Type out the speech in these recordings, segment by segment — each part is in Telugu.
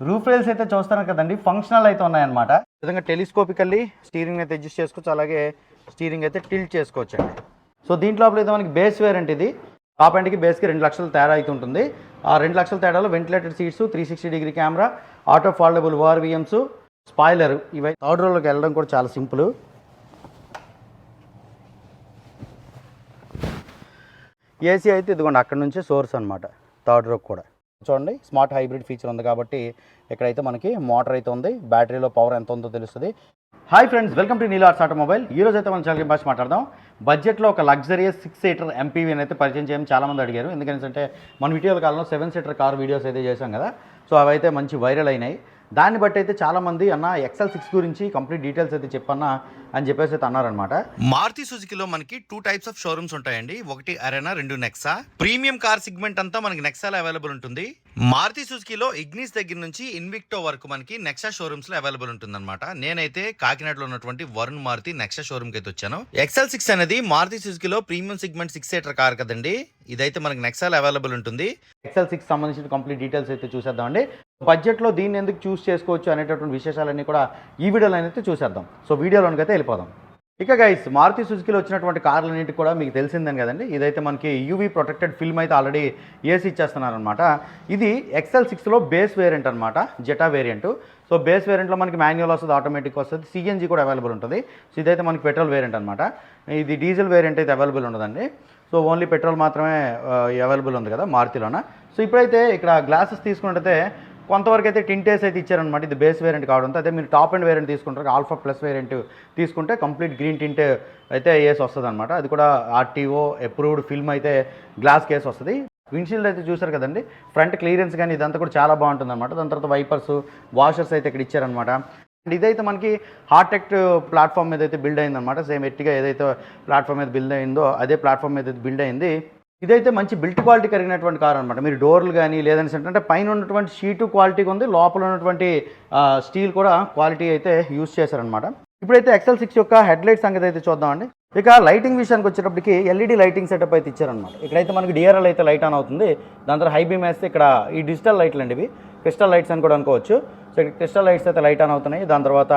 రూఫ్ రైల్స్ అయితే చూస్తాను కదండి. ఫంక్షనల్ అయితే ఉన్నాయన్నమాట. ఈ విధంగా టెలిస్కోపికల్లీ స్టీరింగ్ అయితే అడ్జస్ట్ చేసుకోవచ్చు. అలాగే స్టీరింగ్ అయితే టిల్ట్ చేసుకోవచ్చు అండి సో దీంట్లో అయితే మనకి బేస్ వేరెంట్ ఇది. టాప్ ఎండ్కి బేస్కి రెండు లక్షల తేడా అయితే ఉంటుంది. ఆ రెండు లక్షల తేడాలో ventilated seats three sixty degree camera auto foldable ORVMs spoiler ఇవి థర్డ్ రోలోకి వెళ్ళడం కూడా చాలా సింపుల్ ఏసీ అయితే ఇదిగోండి అక్కడ నుంచే సోర్స్ అనమాట థర్డ్ రోక్ కూడా. చూడండి స్మార్ట్ హైబ్రిడ్ ఫీచర్ ఉంది కాబట్టి ఇక్కడైతే మనకి మోటార్ అయితే ఉంది బ్యాటరీలో పవర్ ఎంత ఉందో తెలుస్తుంది. Hi friends welcome to Neelars automobile ఈ రోజు అయితే మనం చాలా భాష మాట్లాడదాం. బడ్జెట్లో ఒక లగ్జరియస్ సిక్స్ సీటర్ ఎంపీవీని అయితే పరిచయం చేయడం చాలా మంది అడిగారు ఎందుకంటే మన వీడియోల కాలంలో సెవెన్ సీటర్ కార్ వీడియోస్ అయితే చేశాం కదా. సో అవైతే మంచి వైరల్ అయినాయి. దాన్ని బట్టి అయితే చాలామంది అన్న ఎక్సెల్ సిక్స్ గురించి కంప్లీట్ డీటెయిల్స్ అయితే చెప్పన్నా అని చెప్పేసి అయితే అన్నారనమాట మారుతి సుజుకిలో మనకి టూ టైప్స్ ఆఫ్ షోరూమ్స్ ఉంటాయండి. ఒకటి అరెనా రెండు నెక్సా ప్రీమియం కార్ సెగ్మెంట్ అంతా మనకి నెక్సాలో అవైలబుల్ ఉంటుంది. మారుతి సుజుకిలో ఇగ్నిస్ దగ్గర నుంచి ఇన్విక్టో వరకు మనకి నెక్సా షోరూమ్స్లో అవైలబుల్ ఉంటుంది నేనైతే కాకినాడలో ఉన్నటువంటి వరుణ్ మారుతి నెక్సా షోరూమ్కి అయితే వచ్చాను. ఎక్సెల్ సిక్స్ అనేది Maruti సుజుకిలో premium segment six seater car కదండి. ఇదైతే మనకి నెక్సాలో అవైలబుల్ ఉంటుంది. ఎక్సెల్ సిక్స్ సంబంధించిన కంప్లీట్ డీటెయిల్స్ అయితే చూసేద్దామండి. బడ్జెట్లో దీన్ని ఎందుకు చూస్ చేసుకోవచ్చు అనేటటువంటి విశేషాలన్నీ కూడా ఈ వీడియోలో అయితే చూసేద్దాం. సో వీడియోలోనికి అయితే వెళ్ళిపోదాం. ఇక గైస్ మారుతి సుజుకిలో వచ్చినటువంటి కార్లన్నింటికి కూడా మీకు తెలిసిందని కదండి. ఇదైతే మనకి యూవీ ప్రొటెక్టెడ్ ఫిల్మ్ అయితే ఆల్రెడీ ఏసీ ఇచ్చేస్తున్నారనమాట ఇది ఎక్సెల్ సిక్స్లో బేస్ వేరియంట్ అనమాట జెటా వేరియంట్ సో బేస్ వేరియంట్లో మనకి మాన్యువల్ వస్తుంది ఆటోమేటిక్ వస్తుంది సిఎన్జీ కూడా అవైలబుల్ ఉంటుంది. సో ఇదైతే మనకి పెట్రోల్ వేరియంట్ అనమాట ఇది డీజిల్ వేరియంట్ అయితే అవైలబుల్ ఉండదండి. సో ఓన్లీ పెట్రోల్ మాత్రమే అవైలబుల్ ఉంది కదా మారుతిలోన. సో ఇప్పుడైతే ఇక్కడ గ్లాసెస్ తీసుకున్నట్టయితే కొంతవరకు అయితే టింటేస్ అయితే ఇచ్చారనమాట ఇది బేస్ వేరియంట్ కావడంతో అదే మీరు టాప్ అండ్ వేరియంట్ తీసుకుంటారు. ఆల్ఫా ప్లస్ వేరియంట్ తీసుకుంటే కంప్లీట్ గ్రీన్ టింట్ అయితే వేసి వస్తుంది అనమాట అది కూడా ఆర్టీఓ అప్రూవ్డ్ ఫిల్మ్ అయితే గ్లాస్ కేస్ వస్తుంది. విండ్షీల్డ్ అయితే చూసారు కదండి. ఫ్రంట్ క్లియరెన్స్ కానీ ఇదంతా కూడా చాలా బాగుంటుంది అనమాట దాని తర్వాత వైపర్స్ వాషర్స్ అయితే ఇక్కడ ఇచ్చారనమాట అండ్ ఇదైతే మనకి హార్టెక్ట్ ప్లాట్ఫామ్ మీద అయితే బిల్డ్ అయిందనమాట సేమ్ ఎట్టిగా ఏదైతే ప్లాట్ఫామ్ మీద బిల్డ్ అయిందో అదే ప్లాట్ఫామ్ మీద అయితే బిల్డ్ అయింది. ఇదైతే మంచి బిల్ట్ క్వాలిటీ కలిగినటువంటి కార్ అనమాట మీరు డోర్లు కానీ లేదని అంటే పైన ఉన్నటువంటి షీటు క్వాలిటీగా ఉంది లోపల ఉన్నటువంటి స్టీల్ కూడా క్వాలిటీ అయితే యూస్ చేశారనమాట ఇప్పుడైతే ఎక్సెల్ సిక్స్ యొక్క హెడ్ లైట్ సంగతి అయితే చూద్దామండి. ఇక లైటింగ్ విషయానికి వచ్చేటప్పటికి ఎల్ఈడి లైటింగ్ సెటప్ అయితే ఇచ్చారనమాట ఇక్కడైతే మనకి డిఆర్ఎల్ అయితే లైట్ ఆన్ అవుతుంది. దాని తర్వాత హై బీమ్ వేస్తే ఇక్కడ ఈ డిజిటల్ లైట్లు అండి ఇవి. క్రిస్టల్ లైట్స్ అని కూడా అనుకోవచ్చు. సో ఇక్కడ క్రిస్టల్ లైట్స్ అయితే లైట్ ఆన్ అవుతున్నాయి. దాని తర్వాత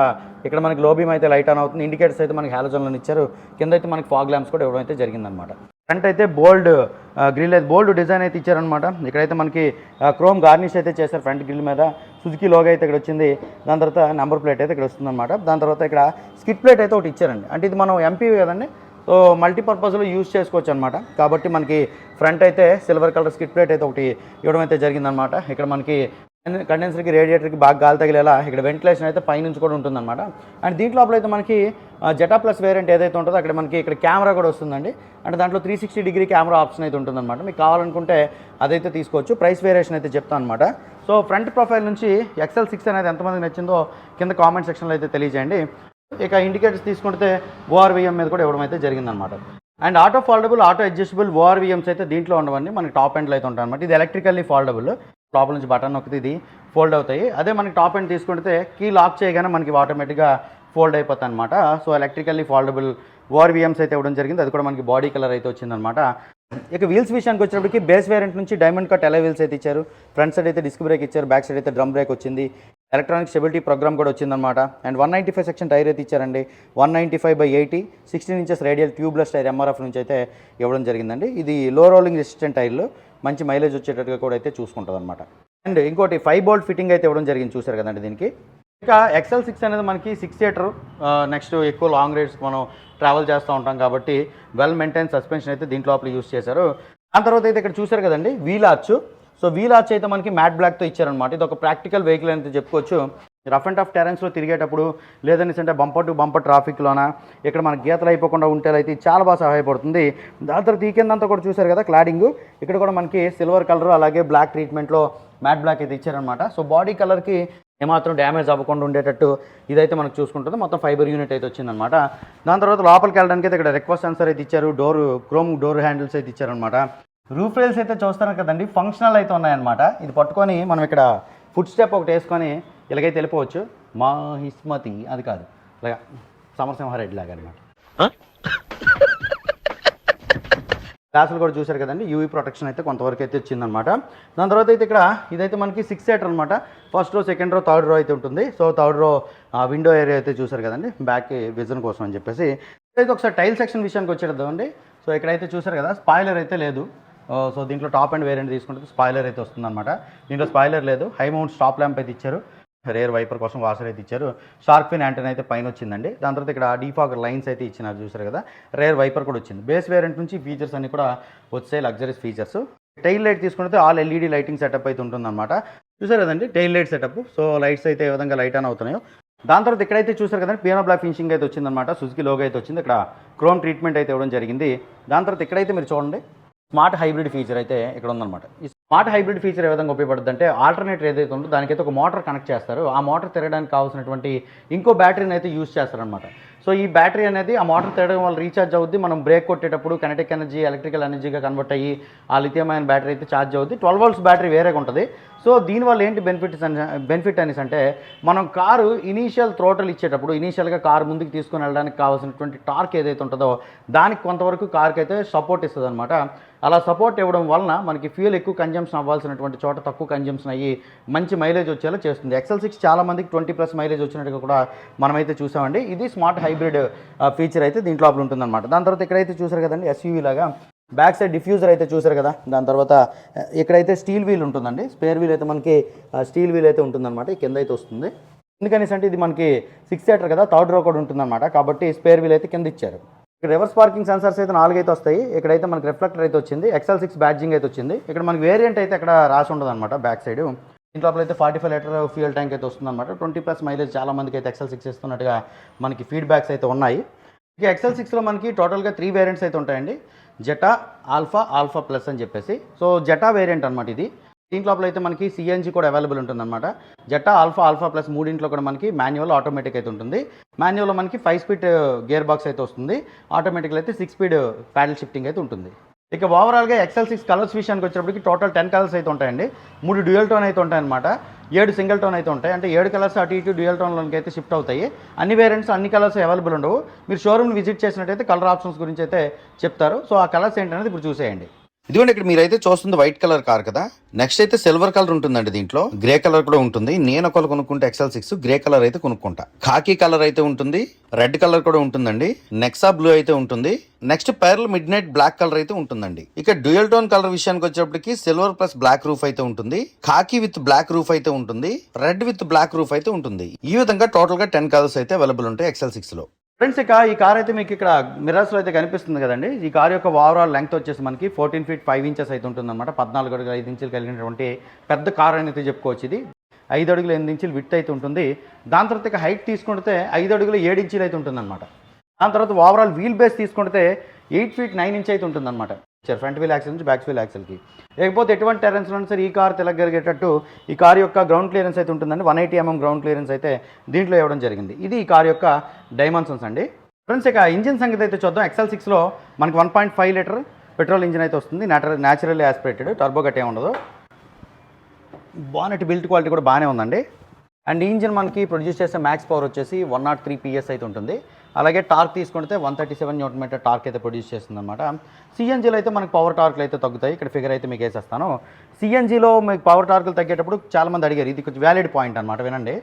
ఇక్కడ మనకి లోబీమ్ అయితే లైట్ ఆన్ అవుతుంది. ఇండికేటర్స్ అయితే మనకి హాలోజన్లను ఇచ్చారు. కింద అయితే మనకి ఫాగ్ ల్యాంప్స్ కూడా ఇవ్వడం అయితే జరిగిందనమాట ఫ్రంట్ అయితే బోల్డ్ గ్రిల్ అయితే బోల్డ్ డిజైన్ అయితే ఇచ్చారనమాట ఇక్కడైతే మనకి క్రోమ్ గార్నిష్ అయితే చేశారు ఫ్రంట్ గ్రిల్ మీద. సుజుకి లోగో అయితే ఇక్కడ వచ్చింది. దాని తర్వాత నెంబర్ ప్లేట్ అయితే ఇక్కడ వస్తుందన్నమాట. దాని తర్వాత ఇక్కడ స్కిట్ ప్లేట్ అయితే ఒకటి ఇచ్చారండి. అంటే ఇది మనం ఎంపీ కదండి? సో మల్టీపర్పస్లో యూజ్ చేసుకోవచ్చు అనమాట కాబట్టి మనకి ఫ్రంట్ అయితే సిల్వర్ కలర్ స్కిట్ ప్లేట్ అయితే ఒకటి ఇవ్వడం అయితే జరిగిందనమాట ఇక్కడ మనకి కండెన్సర్కి రేడియేటర్కి బాగా గాలి తగిలేలా ఇక్కడ వెంటిలేషన్ అయితే పైనుంచి కూడా ఉంటుందన్నమాట. అండ్ దీంట్లో అయితే మనకి జెటా ప్లస్ వేరియంట్ ఏదైతే ఉంటుందో అక్కడ మనకి ఇక్కడ కెమెరా కూడా వస్తుందండి. అంటే దాంట్లో three sixty degree camera option అయితే ఉంటుందన్నమాట. మీకు కావాలనుకుంటే అదైతే తీసుకోవచ్చు. ప్రైస్ వేరియేషన్ అయితే చెప్తాను అనమాట సో ఫ్రంట్ ప్రొఫైల్ నుంచి ఎక్సెల్ సిక్స్ అనేది ఎంతమందికి నచ్చిందో కింద కామెంట్ సెక్షన్లో అయితే తెలియజేయండి. ఇక ఇండికేటర్స్ తీసుకుంటే ఓఆర్విఎం మీద కూడా ఇవ్వడం అయితే జరిగిందనమాట and auto foldable auto adjustable ORVMs అయితే దీంట్లో ఉండవండి మనకి టాప్ ఎండ్లో అయితే ఉంటాయి అనమాట ఇది ఎలక్ట్రికల్లీ ఫాల్డబుల్. లోపల నుంచి బటన్ ఒకటి ఇది ఫోల్డ్ అవుతాయి. అదే మనకి టాప్ ఎండ్ తీసుకుంటే కీ లాక్ చేయగానే మనకి ఆటోమేటిక్గా ఫోల్డ్ అయిపోతుంది అనమాట సో ఎలక్ట్రికల్లీ ఫాల్డబుల్ ఓఆర్విఎమ్స్ అయితే ఇవ్వడం జరిగింది. అది కూడా మనకి బాడీ కలర్ అయితే వచ్చిందనమాట ఇక వీల్స్ విషయానికి వచ్చేటప్పటికి బేస్ వేరియంట్ నుంచి డైమండ్ కట్ ఎలా వీల్స్ అయితే ఇచ్చారు. ఫ్రంట్ సైడ్ అయితే డిస్క్ బ్రేక్ ఇచ్చారు బ్యాక్ సైడ్ అయితే డ్రమ్ బ్రేక్ వచ్చింది. ఎలక్ట్రానిక్ స్టెబిలిటీ ప్రోగ్రామ్ కూడా వచ్చిందనమాట and one ninety five section tyre అయితే ఇచ్చారండి. One ninety five by eighty sixteen inches radial tubeless tyre MRF నుంచి అయితే ఇవ్వడం జరిగిందండి. ఇది లో రోలింగ్ రెసిస్టెంట్ టైర్లు మంచి మైలేజ్ వచ్చేటట్టుగా కూడా అయితే చూసుకుంటుంది అనమాట అండ్ ఇంకోటి ఫైవ్ బోల్ట్ ఫిట్టింగ్ అయితే ఇవ్వడం జరిగింది. చూసారు కదండి దీనికి? ఇక ఎక్సెల్ సిక్స్ అనేది మనకి సిక్స్ సీటర్ నెక్స్ట్ ఎక్కువ లాంగ్ రైడ్స్ మనం ట్రావెల్ చేస్తూ ఉంటాం కాబట్టి వెల్ మెయింటైన్ సస్పెన్షన్ అయితే దీంట్లో లోపల యూస్ చేశారు. దాని తర్వాత అయితే ఇక్కడ చూసారు కదండి wheel arch so wheel arch అయితే మనకి మ్యాట్ బ్లాక్తో ఇచ్చారనమాట ఇది ఒక ప్రాక్టికల్ వెహికల్ అయితే చెప్పుకోవచ్చు. రఫ్ అండ్ టఫ్ టెరెన్స్లో తిరిగేటప్పుడు లేదని అంటే బంపర్ టు బంపర్ ట్రాఫిక్లోన ఇక్కడ మన గీతలు అయిపోకుండా ఉంటే అయితే చాలా బాగా సహాయపడుతుంది. దాని తర్వాత ఈ కిందంతా కూడా చూసారు కదా క్లాడింగ్ ఇక్కడ కూడా మనకి సిల్వర్ కలర్ అలాగే బ్లాక్ ట్రీట్మెంట్లో మ్యాట్ బ్లాక్ అయితే ఇచ్చారనమాట సో బాడీ కలర్కి ఏమాత్రం డ్యామేజ్ అవ్వకుండా ఉండేటట్టు ఇదైతే మనకు చూసుకుంటుంది. మొత్తం ఫైబర్ యూనిట్ అయితే వచ్చిందనమాట దాని తర్వాత లోపలికి వెళ్ళడానికి అయితే ఇక్కడ రిక్వెస్ట్ సెన్సర్ అయితే ఇచ్చారు. డోర్ క్రోమ్ డోర్ హ్యాండిల్స్ అయితే ఇచ్చారనమాట రూఫ్ రైల్స్ అయితే చూస్తాను కదండి. ఫంక్షనల్ అయితే ఉన్నాయన్నమాట. ఇది పట్టుకొని మనం ఇక్కడ ఫుడ్ స్టెప్ ఒకటి వేసుకొని ఇలాగైతే వెళ్ళిపోవచ్చు. మా హిస్మతి అది కాదు. ఇలాగా సమరసింహారెడ్డి లాగా అనమాట గ్లాసులు కూడా చూశారు కదండి. యూవీ ప్రొటెక్షన్ అయితే కొంతవరకు అయితే వచ్చిందనమాట దాని తర్వాత అయితే ఇక్కడ ఇదైతే మనకి సిక్స్ సీటర్ అనమాట first row second row third row అయితే ఉంటుంది. So third row window area అయితే చూశారు కదండి. బ్యాక్ విజన్ కోసం అని చెప్పేసి. అయితే ఒకసారి టైల్ సెక్షన్ విషయానికి వచ్చేటండి సో ఇక్కడైతే చూశారు కదా స్పాయిలర్ అయితే లేదు. సో దీంట్లో టాప్ అండ్ వేరియంట్ తీసుకుంటే స్పాయిలర్ అయితే వస్తుందన్నమాట. దీంట్లో స్పాయిలర్ లేదు. హై మౌంట్ స్టాప్ ల్యాంప్ అయితే ఇచ్చారు. రేర్ వైపర్ కోసం వాసర్ అయితే ఇచ్చారు. షార్క్ ఫిన్ యాంటన్ అయితే పైన వచ్చిందండి. దాని తర్వాత ఇక్కడ డీఫాగర్ లైన్స్ అయితే ఇచ్చినారు చూసారు కదా. రేర్ వైపర్ కూడా వచ్చింది. బేస్ వేరియంట్ నుంచి ఫీచర్స్ అన్ని కూడా వచ్చాయి లగ్జరీస్ ఫీచర్స్. టైల్ లైట్ తీసుకుంటే ఆల్ ఎల్ఈడి లైటింగ్ సెటప్ అయితే ఉంటుందన్నమాట. చూసారు కదండి tail light setup. So lights అయితే ఏ విధంగా లైట్ ఆన్ అవుతున్నాయో. దాని తర్వాత ఇక్కడైతే చూసారు కదండి పియానో బ్లాక్ ఫినిషింగ్ అయితే వచ్చిందనమాట సుజుకి లోగో అయితే వచ్చింది. ఇక్కడ క్రోమ్ ట్రీట్మెంట్ అయితే ఇవ్వడం జరిగింది. దాని తర్వాత ఇక్కడైతే మీరు చూడండి. స్మార్ట్ హైబ్రిడ్ ఫీచర్ అయితే ఇక్కడ ఉందన్నమాట. ఈ స్మార్ట్ హైబ్రిడ్ ఫీచర్ ఏ విధంగా ఉపయోగపడుతుంది అంటే ఆల్టర్నేటర్ ఏదైతే ఉందో దానికైతే ఒక మోటార్ కనెక్ట్ చేస్తారు. ఆ మోటార్ తిరగడానికి కావాల్సినటువంటి ఇంకో బ్యాటరీని అయితే యూస్ చేస్తారనమాట సో ఈ బ్యాటరీ అనేది ఆ మోటార్ తిరగడం వల్ల రీఛార్జ్ అవుద్ది. మనం బ్రేక్ కొట్టేటప్పుడు కనెటిక్ ఎనర్జీ ఎలక్ట్రికల్ ఎనర్జీగా కన్వర్ట్ అయ్యి ఆ లిథియం అయిన బ్యాటరీ అయితే ఛార్జ్ అవుద్ది. ట్వెల్వ్ వోల్ట్స్ బ్యాటరీ వేరేగా ఉంటుంది. సో దీనివల్ల ఏంటి బెనిఫిట్స్ అని బెనిఫిట్ అనేసి అంటే మనం కారు ఇనీషియల్ థ్రోటల్ ఇచ్చేటప్పుడు ఇనీషియల్గా కారు ముందుకు తీసుకుని వెళ్ళడానికి కావాల్సినటువంటి టార్క్ ఏదైతే ఉంటుందో దానికి కొంతవరకు కార్కి అయితే సపోర్ట్ ఇస్తుంది అనమాట అలా సపోర్ట్ ఇవ్వడం వలన మనకి ఫ్యూల్ ఎక్కువ కన్జంప్షన్ అవ్వాల్సినటువంటి చోట తక్కువ కన్జంప్షన్ అయ్యి మంచి మైలేజ్ వచ్చేలా చేస్తుంది. ఎక్సెల్ సిక్స్ చాలామందికి ట్వంటీ ప్లస్ మైలేజ్ వచ్చినట్టుగా కూడా మనమైతే చూసామండి. ఇది స్మార్ట్ హైబ్రిడ్ ఫీచర్ అయితే దీంట్లో లోపల ఉంటుందన్నమాట. దాని తర్వాత ఇక్కడైతే చూసారు కదండి ఎస్యూవీ లాగా బ్యాక్ సైడ్ డిఫ్యూజర్ అయితే చూసారు కదా. దాని తర్వాత ఇక్కడైతే స్టీల్ వీల్ ఉంటుందండి. స్పేర్ వీల్ అయితే మనకి స్టీల్ వీల్ అయితే ఉంటుందన్నమాట. ఈ కింద అయితే వస్తుంది. ఎందుకనేసి అంటే ఇది మనకి సిక్స్ సీటర్ కదా థర్డ్ రో కూడా ఉంటుందన్నమాట. కాబట్టి స్పేర్ వీల్ అయితే కింద ఇచ్చారు. ఇక్కడ రివర్స్ పార్కింగ్ సెన్సర్స్ అయితే నాలుగు అయితే వస్తాయి. ఇక్కడైతే మనకి రిఫ్లెక్టర్ అయితే వచ్చింది. ఎక్సెల్ సిక్స్ బ్యాడ్జింగ్ అయితే వచ్చింది. ఇక్కడ మనకి వేరియంట్ అయితే అక్కడ రాసి ఉండదు అనమాట బ్యాక్ సైడ్. దీంట్లో అయితే forty five litre fuel tank అయితే వస్తుందన్నమాట. ట్వంటీ ప్లస్ మైలేజ్ చాలా మందికి అయితే ఎక్సెల్ సిక్స్ ఇస్తున్నట్టుగా మనకి ఫీడ్బ్యాక్స్ అయితే ఉన్నాయి. ఇక ఎక్సెల్ సిక్స్లో మనకి టోటల్గా త్రీ వేరియంట్స్ అయితే ఉంటాయండి. జెటా ఆల్ఫా ఆల్ఫా ప్లస్ అని చెప్పేసి. సో జెటా వేరియంట్ అనమాట ఇది. దీంట్లో అయితే మనకి సిఎన్జి కూడా అవైలబుల్ ఉంటుందన్నమాట. జెటా ఆల్ఫా ఆల్ఫా ప్లస్ మూడింట్లో కూడా మనకి మాన్యువల్ ఆటోమేటిక్ అయితే ఉంటుంది. మాన్యువల్లో మనకి ఫైవ్ స్పీడ్ గేర్ బాక్స్ అయితే వస్తుంది. ఆటోమేటిక్లో అయితే సిక్స్ స్పీడ్ ప్యాడల్ షిఫ్టింగ్ అయితే ఉంటుంది. ఇక ఓవరాల్గా ఎక్సెల్ సిక్స్ కలర్స్ విషయానికి వచ్చేప్పటికి టోటల్ టెన్ కలర్స్ అయితే ఉంటాయండి. మూడు డ్యూయల్ టోన్ అయితే ఉంటాయన్నమాట ఏడు సింగిల్ టోన్ అయితే ఉంటాయి. అంటే ఏడు కలర్స్ అటు ఇటు డ్యూయల్ టోన్లోకి అయితే షిఫ్ట్ అవుతాయి. అన్ని వేరియంట్స్ అన్ని కలర్స్ అవైలబుల్ ఉండవు. మీరు షోరూమ్ విజిట్ చేసినట్టయితే కలర్ ఆప్షన్స్ గురించి అయితే చెప్తారు. సో ఆ కలర్స్ ఏంటనేది ఇప్పుడు చూసేయండి. ఇదిగోండి ఇక్కడ మీరైతే చూస్తుంది వైట్ కలర్ కార్ కదా. నెక్స్ట్ అయితే సిల్వర్ కలర్ ఉంటుందండి దీంట్లో. గ్రే కలర్ కూడా ఉంటుంది. నేను ఒకరు కొనుక్కుంటే ఎక్సెల్ సిక్స్ గ్రే కలర్ అయితే కొనుక్కుంటా. ఖాకీ కలర్ అయితే ఉంటుంది. రెడ్ కలర్ కూడా ఉంటుందండి. నెక్సా బ్లూ అయితే ఉంటుంది. Next pearl midnight black colour అయితే ఉంటుందండి. ఇక డ్యూయల్ టోన్ కలర్ విషయానికి వచ్చేప్పటికి సిల్వర్ ప్లస్ బ్లాక్ రూఫ్ అయితే ఉంటుంది. ఖాకీ విత్ బ్లాక్ రూఫ్ అయితే ఉంటుంది. రెడ్ విత్ బ్లాక్ రూఫ్ అయితే ఉంటుంది. ఈ విధంగా టోటల్గా టెన్ కలర్స్ అయితే అవైలబుల్ ఉంటాయి ఎక్సెల్ సిక్స్లో. ఫ్రెండ్స్ ఇక ఈ కార్ అయితే మీకు ఇక్కడ మిర్రర్స్లో అయితే కనిపిస్తుంది కదండి. ఈ కార్ యొక్క ఓవరాల్ లెంగ్త్ వచ్చేసి మనకి ఫోర్టీన్ ఫీట్ ఫైవ్ ఇంచెస్ అయితే ఉంటుందన్నమాట. పద్నాలుగు అడుగులు ఐదు ఇంచులు కలిగినటువంటి పెద్ద కార్ అని అయితే చెప్పుకోవచ్చు ఇది. ఐదు అడుగులు ఎనిమిది ఇంచులు విత్ అయితే ఉంటుంది. దాని తర్వాత ఇక హైట్ తీసుకుంటే ఐదు అడుగులు ఏడు ఇంచులు అయితే ఉంటుందన్నమాట. దాని తర్వాత ఓవరాల్ వీల్ బేస్ తీసుకుంటే ఎయిట్ ఫీట్ నైన్ ఇంచ్ అయితే ఉంటుందన్నమాట. ఫ్రంట్ వీల్ యాక్సిల్ నుంచి బ్యాక్ వీల్ యాక్సిల్కి లేకపోతే ఎటువంటి టెరెన్స్లో సరే ఈ కార్ తిరగలిగేటట్టు ఈ కార్ యొక్క గ్రౌండ్ క్లియరెన్స్ అయితే ఉంటుందండి. One eighty mm ground clearance అయితే దీంట్లో ఇవ్వడం జరిగింది. ఇది ఈ కార్ యొక్క డైమెన్షన్స్ అండి. ఫ్రెండ్స్ ఇక ఇంజిన్ సంగతి అయితే చూద్దాం. ఎక్సెల్ సిక్స్లో మనకి one point five litre petrol engine అయితే వస్తుంది. న్యాచురల్ న్యాచురల్లీ ఆస్పిరేటెడ్ టర్బో గట్టే ఉండదు. బానెట్ బిల్ట్ క్వాలిటీ కూడా బాగానే ఉందండి. అండ్ ఇంజిన్ మనకి ప్రొడ్యూస్ చేసే మ్యాక్స్ పవర్ వచ్చేసి వన్ నాట్ త్రీ పిఎస్ అయితే ఉంటుంది. అలాగే టార్క్ తీసుకుంటే one thirty seven newton metre torque అయితే ప్రొడ్యూస్ చేస్తుంది అనమాట సిఎన్జీలో అయితే మనకు పవర్ టార్క్లు అయితే తగ్గుతాయి. ఇక్కడ ఫిగర్ అయితే మీకు వేసేస్తాను. సిఎన్జీలో మీకు పవర్ టార్కులు తగ్గేటప్పుడు చాలామంది అడిగారు. ఇది కొంచెం వ్యాలిడ్ పాయింట్ అనమాట వినండి.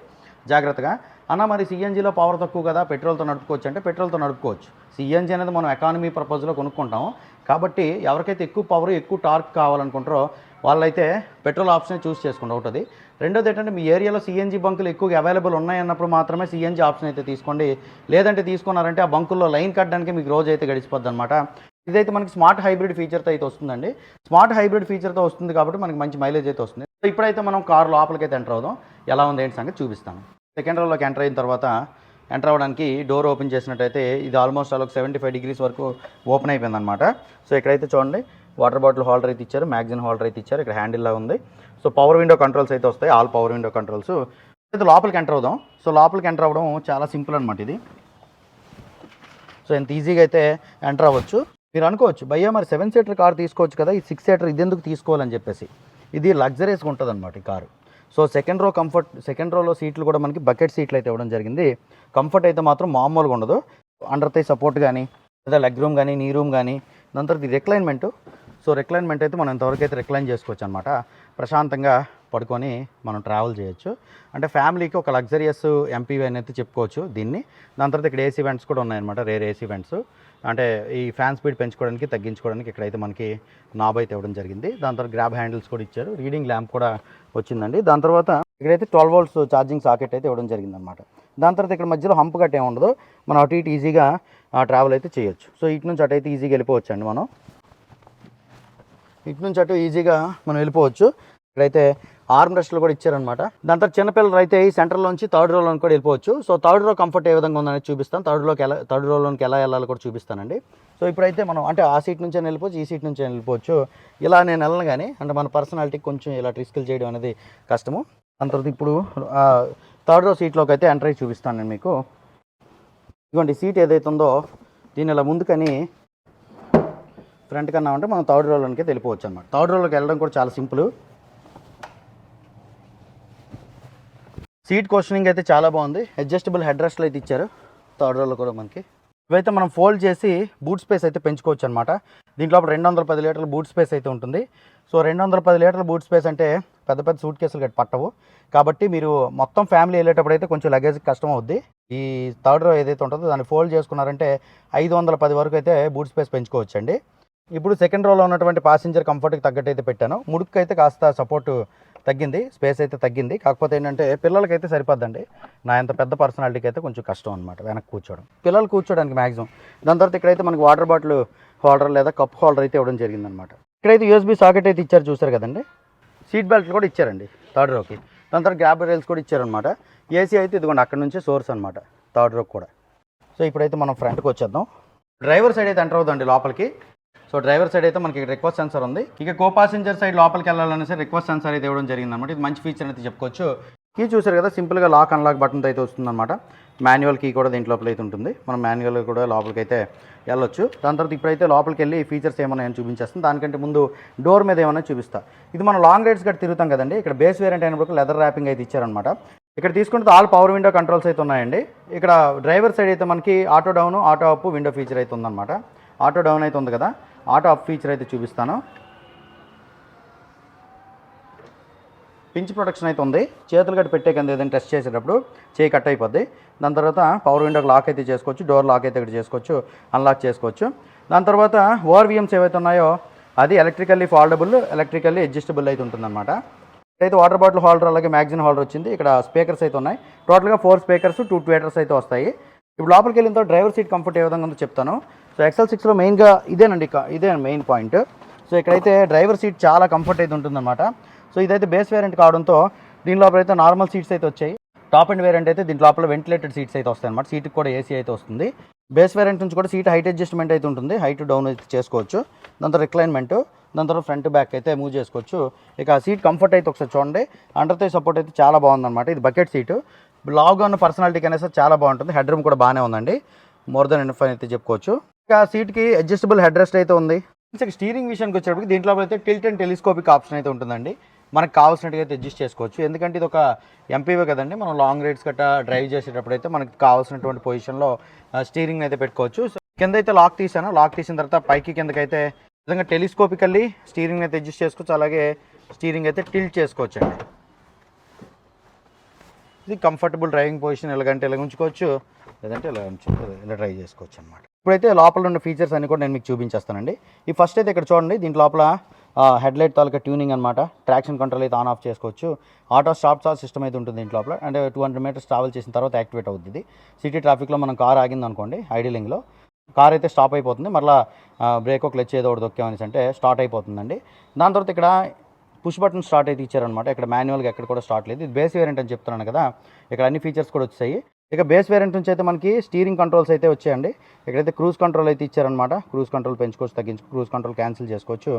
జాగ్రత్తగా. అన్న మరి సిఎన్జీలో పవర్ తక్కువ కదా పెట్రోల్తో నడుపుకోవచ్చు అంటే పెట్రోల్తో నడుపుకోవచ్చు. సిఎన్జీ అనేది మనం ఎకానమీ పర్పస్లో కొనుక్కుంటాం. కాబట్టి ఎవరికైతే ఎక్కువ పవర్ ఎక్కువ టార్క్ కావాలనుకుంటారో వాళ్ళైతే పెట్రోల్ ఆప్షన్ చూస్ చేసుకుంటూ ఒకటి రెండోది ఏంటంటే మీ ఏరియాలో సిఎన్జీ బంకులు ఎక్కువగా అవైలబుల్ ఉన్నాయన్నప్పుడు మాత్రమే సిఎన్జీ ఆప్షన్ అయితే తీసుకోండి. లేదంటే తీసుకున్నారంటే ఆ బంకుల్లో లైన్ కట్టడానికి మీకు రోజు అయితే గడిచిపోద్ది అనమాట ఇదైతే మనకి స్మార్ట్ హైబ్రిడ్ ఫీచర్తో అయితే వస్తుందండి. స్మార్ట్ హైబ్రిడ్ ఫీచర్తో వస్తుంది కాబట్టి మనకి మంచి మైలేజ్ అయితే వస్తుంది. సో ఇప్పుడైతే మనం కార్ లోపలికి అయితే ఎంటర్ అవుదాం. ఎలా ఉంది ఏంటి సంగతి చూపిస్తాను. సెకండ్ రోలోకి ఎంటర్ అయిన తర్వాత ఎంటర్ అవ్వడానికి డోర్ ఓపెన్ చేసినట్టయితే ఇది ఆల్మోస్ట్ అలా సెవెంటీ ఫైవ్ డిగ్రీస్ వరకు ఓపెన్ అయిపోయింది అనమాట సో ఇక్కడైతే చూడండి వాటర్ బాటిల్ హోల్డర్ అయితే ఇచ్చారు మ్యాగ్జిన్ హోల్డర్ అయితే ఇచ్చారు ఇక్కడ హ్యాండిల్లా ఉంది. సో పవర్ విండో కంట్రోల్స్ అయితే వస్తాయి ఆల్ పవర్ విండో కంట్రోల్స్ అయితే లోపలికి ఎంటర్ అవుదాం. సో లోపలికి ఎంటర్ అవ్వడం చాలా సింపుల్ అనమాట ఇది. సో ఎంత ఈజీగా అయితే ఎంటర్ అవ్వచ్చు. మీరు అనుకోవచ్చు భయ్యా మరి సెవెన్ సీటర్ కార్ తీసుకోవచ్చు కదా ఈ సిక్స్ సీటర్ ఇది ఎందుకు తీసుకోవాలని చెప్పేసి. ఇది లగ్జరీస్గా ఉంటుంది అనమాట ఈ car so second row comfort second రోలో సీట్లు కూడా మనకి బకెట్ సీట్లు అయితే ఇవ్వడం జరిగింది. కంఫర్ట్ అయితే మాత్రం మామూలుగా ఉండదు. అండర్ తై సపోర్ట్ కానీ లేదా లెగ్ రూమ్ కానీ నీ రూమ్ కానీ దాని తర్వాత రిక్లైన్మెంట్ సో రిక్లైన్మెంట్ అయితే మనం ఇంతవరకు అయితే రిక్లైన్ చేసుకోవచ్చు అనమాట ప్రశాంతంగా పడుకొని మనం ట్రావెల్ చేయొచ్చు. అంటే ఫ్యామిలీకి ఒక లగ్జరియస్ ఎంపీవీ అనేది చెప్పుకోవచ్చు దీన్ని. దాని తర్వాత ఇక్కడ ఏసీ వెంట్స్ కూడా ఉన్నాయన్నమాట రేర్ ఏసీ వెంట్స్ అంటే ఈ ఫ్యాన్ స్పీడ్ పెంచుకోవడానికి తగ్గించుకోవడానికి ఇక్కడైతే మనకి నాబ్ అయితే ఇవ్వడం జరిగింది. దాని తర్వాత గ్రాబ్ హ్యాండిల్స్ కూడా ఇచ్చారు. రీడింగ్ ల్యాంప్ కూడా వచ్చిందండి. దాని తర్వాత ఇక్కడైతే ట్వెల్వ్ వోల్ట్స్ ఛార్జింగ్ సాకెట్ అయితే ఇవ్వడం జరిగిందనమాట దాని తర్వాత ఇక్కడ మధ్యలో హంప్ గట్టే ఉండదు మనం అటు ఇటు ఈజీగా ట్రావెల్ అయితే చేయొచ్చు. సో ఇటు నుంచి అటు అయితే ఈజీగా వెళ్ళిపోవచ్చు అండి మనం. ఇటు నుంచి అటు ఈజీగా మనం వెళ్ళిపోవచ్చు. ఇక్కడైతే ఆర్మ్ రెస్ట్లు కూడా ఇచ్చారనమాట దాని తర్వాత చిన్నపిల్లలు అయితే ఈ సెంటర్లోంచి థర్డ్ రోలోకి కూడా వెళ్ళిపోవచ్చు. సో థర్డ్ రో కంఫర్ట్ ఏ విధంగా ఉందనేది చూపిస్తాను. థర్డ్ రోకి ఎలా థర్డ్ రోలోకి ఎలా వెళ్ళాలో కూడా చూపిస్తానండి. సో ఇప్పుడైతే మనం అంటే ఆ సీట్ నుంచి వెళ్ళిపోవచ్చు ఈ సీట్ నుంచి వెళ్ళిపోవచ్చు. ఇలా నేను వెళ్ళను కానీ అంటే మన పర్సనాలిటీకి కొంచెం ఇలా రిస్కులు చేయడం అనేది కష్టము. దాని తర్వాత ఇప్పుడు థర్డ్ రో సీట్లోకి అయితే ఎంటర్ అయ్యి చూపిస్తాను నేను మీకు. ఇదిగోండి సీట్ ఏదైతే ఉందో దీన్ని ఇలా ముందుకని ఫ్రంట్ కన్నా ఉంటే మనం థర్డ్ రోలోకి వెళ్ళిపోవచ్చు అనమాట థర్డ్ రోలోకి వెళ్ళడం కూడా చాలా సింపుల్. సీట్ క్వశ్చనింగ్ అయితే చాలా బాగుంది. అడ్జస్టబుల్ హెడ్ రెస్ట్లు అయితే ఇచ్చారు థర్డ్ రోలో కూడా మనకి. ఇవైతే మనం ఫోల్డ్ చేసి బూట్ స్పేస్ అయితే పెంచుకోవచ్చు అనమాట దీంట్లో రెండు వందల పది లీటర్ల బూట్ స్పేస్ అయితే ఉంటుంది. సో రెండు వందల పది లీటర్ల బూట్ స్పేస్ అంటే పెద్ద పెద్ద సూట్ కేసులు గట్టి పట్టవు. కాబట్టి మీరు మొత్తం ఫ్యామిలీ వెళ్ళేటప్పుడు అయితే కొంచెం లగేజ్ కష్టం అవుద్ది. ఈ థర్డ్ రో ఏదైతే ఉంటుందో దాన్ని ఫోల్డ్ చేసుకున్నారంటే ఐదు వందల పది వరకు అయితే బూట్ స్పేస్ పెంచుకోవచ్చండి. ఇప్పుడు సెకండ్ రోలో ఉన్నటువంటి పాసింజర్ కంఫర్ట్కి తగ్గట్టు అయితే పెట్టాను. ముడుకు అయితే కాస్త సపోర్ట్ తగ్గింది స్పేస్ అయితే తగ్గింది. కాకపోతే ఏంటంటే పిల్లలకైతే సరిపోద్దండి. నా ఎంత పెద్ద పర్సనాలిటీకి అయితే కొంచెం కష్టం అనమాట వెనక్కి కూర్చోవడం పిల్లలు కూర్చోడానికి మ్యాక్సిమం దాని తర్వాత ఇక్కడైతే మనకి వాటర్ బాటిల్ హోల్డర్ లేదా కప్ హోల్డర్ అయితే ఇవ్వడం జరిగిందనమాట ఇక్కడైతే యూఎస్బీ సాకెట్ అయితే ఇచ్చారు చూసారు కదండి? సీట్ బెల్ట్ కూడా ఇచ్చారండి థర్డ్ రోకి దాని తర్వాత గ్రాబ్ రైల్స్ కూడా ఇచ్చారనమాట ఏసీ అయితే ఇదిగోండి అక్కడ నుంచే సోర్స్ అనమాట థర్డ్ రోక్ కూడా. సో ఇప్పుడైతే మనం ఫ్రంట్కి వచ్చేద్దాం. డ్రైవర్ సైడ్ అయితే ఎంటర్ అవుతుందండి లోపలికి. సో డ్రైవర్ సైడ్ అయితే మనకి రిక్వెస్ట్ సెన్సర్ ఉంది. ఇక కో పాసింజర్ సైడ్ లోపలికి వెళ్ళాలనేసి రిక్వెస్ట్ సెన్సర్ అయితే ఇవ్వడం జరిగింది అనమాట ఇది మంచి ఫీచర్ అయితే చెప్పుకోవచ్చు. కీ చూసారు కదా సింపుల్గా లాక్ అన్లాక్ బటన్ అయితే వస్తుందన్నమాట మాన్యువల్ కీ కూడా దీంట్లో లోపల అయితే ఉంటుంది. మనం మాన్యువల్ కూడా లోపలికి అయితే వెళ్ళొచ్చు. దాని తర్వాత ఇప్పుడైతే లోపలికి వెళ్ళి ఫీచర్స్ ఏమైనా నేను చూపించేస్తాను. దానికంటే ముందు డోర్ మీద ఏమైనా చూపిస్తా. ఇది మనం లాంగ్ రైడ్స్ గట్టి తిరుగుతాం కదండి. ఇక్కడ బేస్ వేరియంట్ అయినప్పుడు లెదర్ ర్యాపింగ్ అయితే ఇచ్చారనమాట. ఇక్కడ తీసుకుంటే ఆల్ పవర్ విండో కంట్రోల్స్ అయితే ఉన్నాయండి. ఇక్కడ డ్రైవర్ సైడ్ అయితే మనకి auto down auto up window feature అయితే ఉందన్నమాట ఆటో డౌన్ అయితే ఉంది కదా ఆటో అప్ ఫీచర్ అయితే చూపిస్తాను. పించ్ ప్రొటెక్షన్ అయితే ఉంది. చేతులు కట్టి పెట్టే కింద ఏదైనా టెస్ట్ చేసేటప్పుడు చేయి కట్ అయిపోద్ది. దాని తర్వాత పవర్ విండోకి లాక్ అయితే చేసుకోవచ్చు డోర్ లాక్ అయితే ఇక్కడ చేసుకోవచ్చు అన్లాక్ చేసుకోవచ్చు. దాని తర్వాత ఓఆర్విఎమ్స్ ఏవైతే ఉన్నాయో అది ఎలక్ట్రికల్లీ ఫాల్డబుల్ ఎలక్ట్రికల్లీ అడ్జస్టబుల్ అయితే ఉంటుందన్నమాట. అయితే వాటర్ బాటిల్ హోల్డర్ అలాగే మ్యాగ్జిన్ హోల్డర్ వచ్చింది. ఇక్కడ స్పీకర్స్ అయితే ఉన్నాయి. టోటల్గా ఫోర్ స్పీకర్స్ టూ ట్వేటర్స్ అయితే వస్తాయి. ఇప్పుడు లోపలికి వెళ్ళిన తర్వాత డ్రైవర్ సీట్ కంఫర్ట్ ఏ విధంగా ఉందో చెప్తాను. సో ఎక్సెల్ సిక్స్లో మెయిన్గా ఇదేనండి ఇదే మెయిన్ పాయింట్ సో ఇక్కడైతే డ్రైవర్ సీట్ చాలా కంఫర్ట్ అయితే ఉంటుందన్నమాట. సో ఇదైతే బేస్ వేరియంట్ కావడంతో దీని లోపల అయితే నార్మల్ సీట్స్ అయితే వచ్చాయి. టాప్ అండ్ వేరియంట్ అయితే దీని లోపల వెంటిలేటెడ్ సీట్స్ అయితే వస్తాయి అనమాట సీట్కి కూడా ఏసీ అయితే వస్తుంది. బేస్ వేరియంట్ నుంచి కూడా సీట్ హైట్ అడ్జస్ట్మెంట్ అయితే ఉంటుంది. హైట్ డౌన్ అయితే చేసుకోవచ్చు. దాని తర్వాత రిక్లైన్మెంట్ దాని తర్వాత ఫ్రంట్ బ్యాక్ అయితే మూవ్ చేసుకోవచ్చు. ఇక సీట్ కంఫర్ట్ అయితే ఒకసారి చూడండి. అండర్తో సపోర్ట్ అయితే చాలా బాగుందన్నమాట. ఇది బకెట్ సీటు లావుగా ఉన్న పర్సనాలిటీకి అనేసి చాలా బాగుంటుంది. హెడ్ రూమ్ కూడా బాగానే ఉందండి. మోర్ దెన్ ఎన్ఎఫ్ అయితే చెప్పుకోవచ్చు. ఇక సీట్కి అడ్జస్టబుల్ హెడ్ రెస్ట్ అయితే ఉంది. స్టీరింగ్ విషయానికి వచ్చేటప్పటికి దీంట్లో అయితే టిల్ట్ అండ్ టెలిస్కోపిక్ ఆప్షన్ అయితే ఉంటుందండి. మనకు కావాల్సినట్టుగా అయితే అడ్జస్ట్ చేసుకోవచ్చు. ఎందుకంటే ఇది ఒక ఎంపీవే కదండి మనం లాంగ్ రైడ్స్ గట్టా డ్రైవ్ చేసేటప్పుడు అయితే మనకి కావాల్సినటువంటి పొజిషన్లో స్టీరింగ్ అయితే పెట్టుకోవచ్చు. సో కింద అయితే లాక్ తీసాను? లాక్ తీసిన తర్వాత పైకి కిందకైతే విధంగా టెలిస్కోపికల్లీ స్టీరింగ్ అయితే అడ్జస్ట్ చేసుకోవచ్చు. అలాగే స్టీరింగ్ అయితే టిల్ట్ చేసుకోవచ్చు అండి ఇది కంఫర్టబుల్ డ్రైవింగ్ పొజిషన్ ఎలాగంటే ఇలా ఉంచుకోవచ్చు లేదంటే ఇలా ఉంచు ఇలా డ్రైవ్ చేసుకోవచ్చు అనమాట ఇప్పుడైతే లోపల ఉన్న ఫీచర్స్ అన్ని కూడా నేను మీకు చూపించేస్తానండి. ఈ ఫస్ట్ అయితే ఇక్కడ చూడండి దీంట్ లోపల హెడ్ లైట్ తాలూకా ట్యూనింగ్ అనమాట ట్రాక్షన్ కంట్రోల్ అయితే ఆన్ ఆఫ్ చేసుకోవచ్చు. ఆటో స్టాప్ స్టార్ సిస్టమ్ అయితే ఉంటుంది దీంట్ లోపల. అంటే టూ హండ్రెడ్ మీటర్స్ ట్రావెల్ చేసిన తర్వాత యాక్టివేట్ అవుతుంది ఇది. సిటీ ట్రాఫిక్లో మనం కార్ ఆగింది అనుకోండి ఐడిలింగ్లో కార్ అయితే స్టాప్ అయిపోతుంది. మళ్ళీ బ్రేక్ ఒక క్లచ్ ఏదో ఒకటి దొక్కామనేసి అంటే స్టార్ట్ అయిపోతుందండి. దాని తర్వాత ఇక్కడ పుష్ బటన్ స్టార్ట్ అయితే ఇచ్చారనమాట ఇక్కడ మాన్యువల్గా ఎక్కడ కూడా స్టార్ట్ లేదు. ఇది బేస్ వేరియంట్ అని చెప్తున్నాను కదా. ఇక్కడ అన్ని ఫీచర్స్ కూడా వచ్చాయి ఇక బేస్ వేరియంట్ నుంచి అయితే మనకి స్టీరింగ్ కంట్రోల్స్ అయితే వచ్చాయండి. ఇక్కడైతే క్రూజ్ కంట్రోల్ అయితే ఇచ్చారనమాట క్రూజ్ కంట్రోల్ పెంచుకోవచ్చు తగ్గించు క్రూజ్ కంట్రోల్ క్యాన్సిల్ చేసుకోవచ్చు.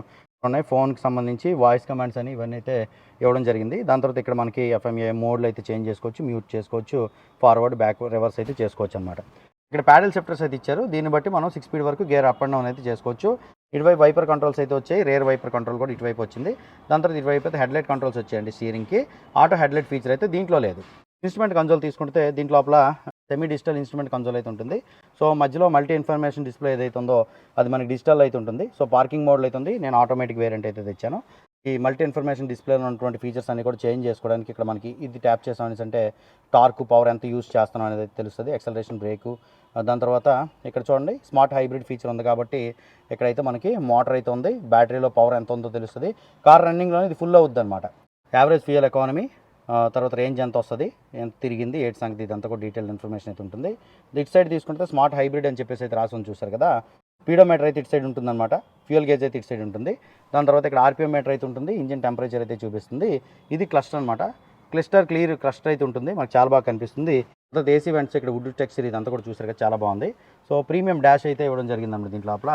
ఉన్నాయి ఫోన్కి సంబంధించి వాయిస్ కమాండ్స్ అని ఇవన్నీ అయితే ఇవ్వడం జరిగింది. దాని తర్వాత ఇక్కడ మనకి ఎఫ్ఎంఏ మోడ్లు అయితే చేంజ్ చేసుకోవచ్చు మ్యూట్ చేసుకోవచ్చు ఫార్వర్డ్ బ్యాక్ రివర్స్ అయితే చేసుకోవచ్చు అనమాట ఇక్కడ ప్యాడల్ షిఫ్టర్స్ అయితే ఇచ్చారు. దీన్ని బట్టి మనం సిక్స్ స్పీడ్ వరకు గేర్ అప్ అండ్ డౌన్ అయితే చేసుకోవచ్చు. ఇటువైపు వైపర్ కంట్రోల్స్ అయితే వచ్చాయి. రేర్ వైపర్ కంట్రోల్ కూడా ఇటువైపు వచ్చింది. దాని తర్వాత ఇటువైపు అయితే హెడ్లైట్ కంట్రోల్స్ వచ్చాయండి స్టీరింగ్కి ఆటో హెడ్లైట్ ఫీచర్ అయితే దీంట్లో లేదు. ఇన్స్ట్రుమెంట్ కన్సోల్ తీసుకుంటే దీంట్ లోపల సెమీ డిజిటల్ ఇన్స్ట్రుమెంట్ కన్సోల్ అయితే ఉంటుంది. సో మధ్యలో మల్టీ ఇన్ఫర్మేషన్ డిస్ప్లే ఏదైతే ఉందో అది మనకి డిజిటల్ అయితే ఉంటుంది. సో పార్కింగ్ మోడ్లో అయితే ఉంది. నేను ఆటోమేటిక్ వేరియంట్ అయితే తెచ్చాను. ఈ మల్టీ ఇన్ఫర్మేషన్ డిస్ప్లేలో ఉన్నటువంటి ఫీచర్స్ అన్ని కూడా చేంజ్ చేసుకోవడానికి ఇక్కడ మనకి ఇది ట్యాప్ చేసాం అనేసి అంటే టార్క్ పవర్ ఎంత యూస్ చేస్తున్నాం అనేది తెలుస్తుంది. ఎక్సలరేషన్ బ్రేకు దాని తర్వాత ఇక్కడ చూడండి స్మార్ట్ హైబ్రిడ్ ఫీచర్ ఉంది కాబట్టి ఇక్కడైతే మనకి మోటార్ అయితే ఉంది బ్యాటరీలో పవర్ ఎంత ఉందో తెలుస్తుంది. కార్ రన్నింగ్లో ఇది ఫుల్ అవుద్ది అనమాట యావరేజ్ ఫ్యూయల్ ఎకానమీ తర్వాత రేంజ్ ఎంత వస్తుంది ఎంత తిరిగింది ఏటి సంగతి ఇదంతా కూడా డీటెయిల్ ఇన్ఫర్మేషన్ అయితే ఉంటుంది. ఇటు సైడ్ తీసుకుంటే స్మార్ట్ హైబ్రిడ్ అని చెప్పేసి అయితే రాసి ఉంది చూసారు కదా. స్పీడోమీటర్ అయితే ఇటు సైడ్ ఉంటుందన్నమాట. ఫ్యూయల్ గేజ్ అయితే ఇటు సైడ్ ఉంటుంది. దాని తర్వాత ఇక్కడ ఆర్పిఎం మీటర్ అయితే ఉంటుంది. ఇంజిన్ టెంపరేచర్ అయితే చూపిస్తుంది. ఇది క్లస్టర్ అనమాట క్లస్టర్ క్లియర్ క్లస్టర్ అయితే ఉంటుంది. మనకు చాలా బాగా కనిపిస్తుంది. తర్వాత ఏసీ వెంట్స్ ఇక్కడ వుడ్ టెక్స్చర్ ఇదంతా కూడా చూసారు కదా చాలా బాగుంది. సో ప్రీమియం డాష్ అయితే ఇవ్వడం జరిగిందండి దీంట్లో లోపల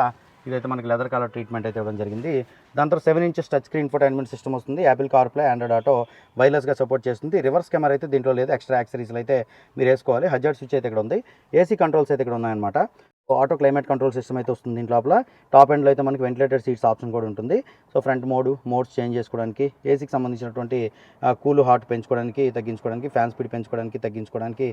ఇదైతే మనకి లెదర్ కలర్ ట్రీట్మెంట్ అయితే ఇవ్వడం జరిగింది. దాని తర్వాత seven inches touch screen infotainment system వస్తుంది. యాపిల్ కార్ప్లే ఆండ్రాయిడ్ ఆటో వైర్లెస్గా సపోర్ట్ చేస్తుంది. రివర్స్ కెమెరా అయితే దీంట్లో లేదు. ఎక్స్ట్రా యాక్సరీస్లు అయితే మీరు వేసుకోవాలి. హజార్డ్ స్విచ్ అయితే ఇక్కడ ఉంది. ఏసీ కంట్రోల్స్ అయితే ఇక్కడ ఉన్నాయన్నమాట. ఆటో క్లైమేట్ కంట్రోల్ సిస్టమ్ అయితే వస్తుంది దీని లోపల. టాప్ ఎండ్లో అయితే మనకి వెంటిలేటెడ్ సీట్స్ ఆప్షన్ కూడా ఉంటుంది. So front mode modes change చేసుకోవడానికి ఏసీకి సంబంధించినటువంటి కూల్ హాట్ పెంచుకోవడానికి తగ్గించుకోవడానికి ఫ్యాన్ స్పీడ్ పెంచుకోవడానికి తగ్గించుకోవడానికి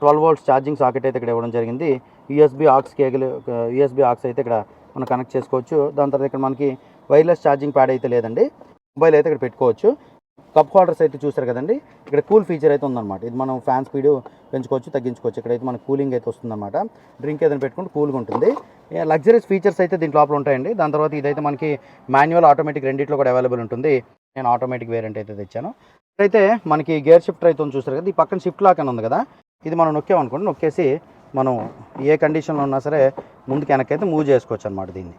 ట్వెల్వ్ వోల్ట్స్ ఛార్జింగ్ సాకెట్ అయితే ఇక్కడ ఇవ్వడం జరిగింది. యూఎస్బీ ఆక్స్ కేగులు యూఎస్బీ ఆక్స్ అయితే ఇక్కడ మనం కనెక్ట్ చేసుకోవచ్చు. దాని తర్వాత ఇక్కడ మనకి వైర్లెస్ ఛార్జింగ్ ప్యాడ్ అయితే లేదండి. మొబైల్ అయితే ఇక్కడ పెట్టుకోవచ్చు. కప్ హోల్డర్స్ అయితే చూసారు కదండి. ఇక్కడ కూల్ ఫీచర్ అయితే ఉందన్నమాట. ఇది మనం ఫ్యాన్ స్పీడ్ పెంచుకోవచ్చు తగ్గించుకోవచ్చు. ఇక్కడైతే మనకు కూలింగ్ అయితే వస్తుందన్నమాట. డ్రింక్ ఏదైనా పెట్టుకుంటే కూల్గా ఉంటుంది. లగ్జరీస్ ఫీచర్స్ అయితే దీని లోపల ఉంటాయండి. దాని తర్వాత ఇదైతే మనకి మాన్యువల్ ఆటోమేటిక్ రెండిట్లో కూడా అవైలబుల్ ఉంటుంది. నేను ఆటోమేటిక్ వేరియంట్ అయితే తెచ్చాను. ఇక్కడైతే మనకి గేర్ షిఫ్టర్ అయితే ఉంది చూసారు కదా. ఈ పక్కన షిఫ్ట్ లాక్ అని ఉంది కదా. ఇది మనం నొక్కామనుకోండి నొక్కేసి మనం ఏ కండిషన్లో ఉన్నా సరే ముందుకు వెనకైతే మూవ్ చేసుకోవచ్చు అనమాట దీన్ని.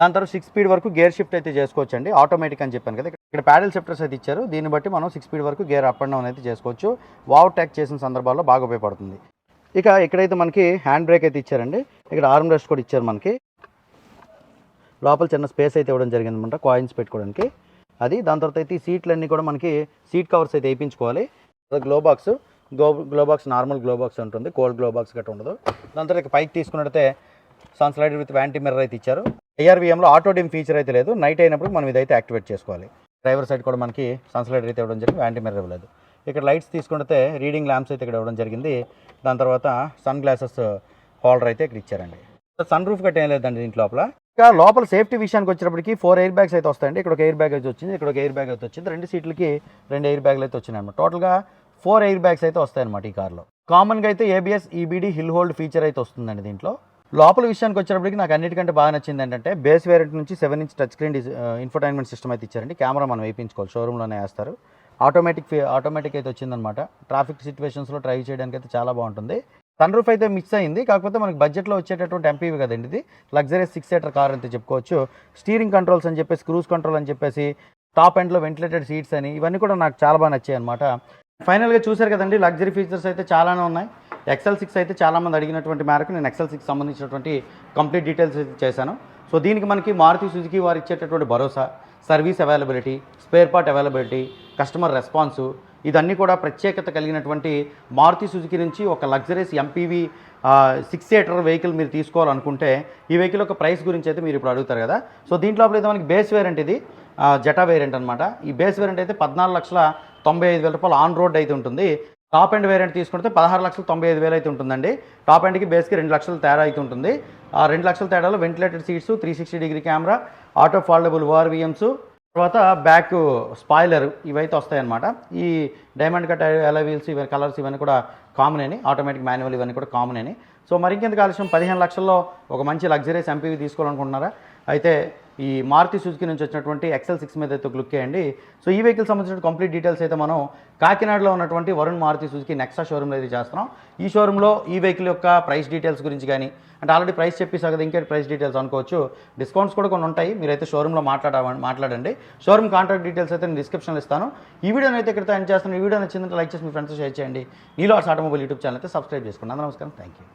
దాని తర్వాత సిక్స్ స్పీడ్ వరకు గేర్ షిఫ్ట్ అయితే చేసుకోవచ్చు అండి ఆటోమేటిక్ అని చెప్పాను కదా ఇక్కడ ప్యాడల్ షిఫ్టర్స్ అయితే ఇచ్చారు. దీన్ని బట్టి మనం సిక్స్ స్పీడ్ వరకు గేర్ అప్ అండ్ డౌన్ అయితే చేసుకోవచ్చు. వావ్ ట్యాక్ చేసిన సందర్భాల్లో బాగా ఉపయోగపడుతుంది. ఇక ఇక్కడైతే మనకి హ్యాండ్ బ్రేక్ అయితే ఇచ్చారండి. ఇక్కడ ఆర్మ్ రెస్ట్ కూడా ఇచ్చారు మనకి. లోపల చిన్న స్పేస్ అయితే ఇవ్వడం జరిగింది అనమాట కాయిన్స్ పెట్టుకోవడానికి. అది దాని తర్వాత అయితే సీట్లన్నీ కూడా మనకి సీట్ కవర్స్ అయితే వేయించుకోవాలి. Glove box glove glove box normal glove box ఉంటుంది కోల్డ్ గ్లో బాక్స్ గట్రా ఉండదు. దాని తర్వాత ఇక పైకి తీసుకున్నట్టయితే sun slider with vanity mirror అయితే ఇచ్చారు. ఏఆర్వీఎంలో ఆటో డిమ్ ఫీచర్ అయితే లేదు. నైట్ అయినప్పుడు మనం ఇదైతే యాక్టివేట్ చేసుకోవాలి. డ్రైవర్ సైడ్ కూడా మనకి సన్స్లైడర్ అయితే ఇవ్వడం జరిగింది. యాంటీ మిర్రర్ ఇవ్వలేదు. ఇక్కడ లైట్స్ తీసుకుంటే రీడింగ్ ల్యాంప్స్ అయితే ఇక్కడ ఇవ్వడం జరిగింది. దాని తర్వాత సన్ గ్లాసెస్ హోల్డర్ అయితే ఇక్కడ ఇచ్చారండి. సన్ రూఫ్ గట్ట ఏం లేదండి దీంట్ లోపల. ఇంకా లోపల సేఫ్టీ విషయానికి వచ్చేటప్పటికి ఫోర్ ఎయిర్ బ్యాగ్స్ అయితే వస్తాయండి. ఇక్కడ ఒక ఎయిర్ బ్యాగ్ అయితే వచ్చింది. ఇక్కడ ఒక ఎయిర్ బ్యాగ్ అయితే వచ్చింది. రెండు సీట్లకి రెండు ఎయిర్ బ్యాగ్లు అయితే వచ్చినాయి అన్నమాట. టోటల్గా ఫోర్ ఎయిర్ బ్యాగ్స్ అయితే వస్తాయన్నమాట ఈ కార్లో కామన్గా అయితే ABS EBD hill hold feature అయితే వస్తుందండి దీంట్లో. లోపల విషయానికి వచ్చేటప్పటికి నాకు అన్నిటికంటే బాగా నచ్చింది ఏంటంటే బేస్ వేరియంట్ నుంచి seven inch touch screen infotainment system అయితే ఇచ్చారండి. కెమెరా మనం వేయించుకోవాలి షోరూంలోనే వేస్తారు. ఆటోమేటిక్ ఆటోమేటిక్ అయితే వచ్చిందనమాట ట్రాఫిక్ సిచ్యువేషన్స్లో డ్రైవ్ చేయడానికి అయితే చాలా బాగుంటుంది. సన్ రూఫ్ అయితే మిస్ అయింది. కాకపోతే మనకి బడ్జెట్లో వచ్చేటటువంటి ఎంపీవీ కదండి ఇది. లగ్జరీస్ సిక్స్ సీటర్ కార్ అంతే చెప్పుకోవచ్చు. స్టీరింగ్ కంట్రోల్స్ అని చెప్పేసి క్రూజ్ కంట్రోల్ అని చెప్పేసి టాప్ ఎండ్లో వెంటిలేటెడ్ సీట్స్ అని ఇవన్నీ కూడా నాకు చాలా బాగా నచ్చాయి అనమాట ఫైనల్గా చూశారు కదండి లగ్జరీ ఫీచర్స్ అయితే చాలానే ఉన్నాయి. ఎక్సెల్ సిక్స్ అయితే చాలామంది అడిగినటువంటి మేరకు నేను ఎక్సెల్ సిక్స్ సంబంధించినటువంటి కంప్లీట్ డీటెయిల్స్ అయితే చేశాను. సో దీనికి మనకి మారుతి సుజుకి వారు ఇచ్చేటటువంటి భరోసా service availability spare part availability customer response ఇదన్నీ కూడా ప్రత్యేకత కలిగినటువంటి మారుతి సుజుకి నుంచి ఒక luxurious MPV six seater vehicle మీరు తీసుకోవాలనుకుంటే ఈ వెహికల్ యొక్క ప్రైస్ గురించి అయితే మీరు ఇప్పుడు అడుగుతారు కదా. సో దీంట్లో అయితే మనకి బేస్ వేరియంట్ ఇది జటా వేరియంట్ అనమాట ఈ బేస్ వేరియంట్ అయితే పద్నాలుగు లక్షల తొంభై ఐదు వేల రూపాయలు ఆన్ రోడ్ అయితే ఉంటుంది. టాప్ ఎండ్ వేరియంట్ తీసుకుంటే పదహారు లక్షల తొంభై ఐదు వేలు అయితే ఉంటుందండి. టాప్ ఎండ్కి బేస్కి రెండు లక్షల తేడా అయితే ఉంటుంది. ఆ రెండు లక్షల తేడాలో ventilated seats three sixty degree camera auto foldable ORVMs తర్వాత బ్యాక్ స్పాయిలర్ ఇవైతే వస్తాయన్నమాట. ఈ డైమండ్ కట్ ఎలా వీల్స్ ఇవన్నీ కలర్స్ ఇవన్నీ కూడా కామన్ అని ఆటోమేటిక్ మాన్యువల్ ఇవన్నీ కూడా కామన్ అని సో మరి ఇంకెందుకు ఆలస్యం? పదిహేను లక్షల్లో ఒక మంచి లగ్జరీస్ ఎంపీవీ తీసుకోవాలనుకుంటున్నారా? అయితే ఈ మారుతి సుజుకి నుంచి వచ్చినటువంటి ఎక్సెల్ సిక్స్ మీద అయితే క్లిక్ చేయండి. సో ఈ వెహికల్ సంబంధించిన కంప్లీట్ డీటెయిల్స్ అయితే మనం కాకినాడలో ఉన్నటువంటి వరుణ్ మారుతి సుజుకి నెక్సా షోరూమ్లో అయితే చేస్తున్నాం. ఈ షోరూంలో ఈ వెహికల్ యొక్క ప్రైస్ డీటెయిల్స్ గురించి కానీ అంటే ఆల్రెడీ ప్రైస్ చెప్పేసా కదా ఇంకేంటి ప్రైస్ డీటెయిల్స్ అనుకోవచ్చు. డిస్కౌంట్స్ కూడా కొన్ని ఉంటాయి మీరైతే షోరూంలో మాట్లాడ మాట్లాడండి. షోరూమ్ కాంటాక్ట్ డీటెయిల్స్ అయితే నేను డిస్క్రిప్షన్లో ఇస్తాను. ఈ వీడియోని అయితే ఇక్కడ ఎండ్ చేస్తాను ఈ వీడియో నచ్చిందంటే లైక్ చేసి మీ ఫ్రెండ్స్ షేర్ చేయండి. నీలో ఆటోమొబైల్ యూట్యూబ్ ఛానల్ అయితే సబ్స్క్రైబ్ చేసుకోండి. అందరూ నమస్కారం. Thank you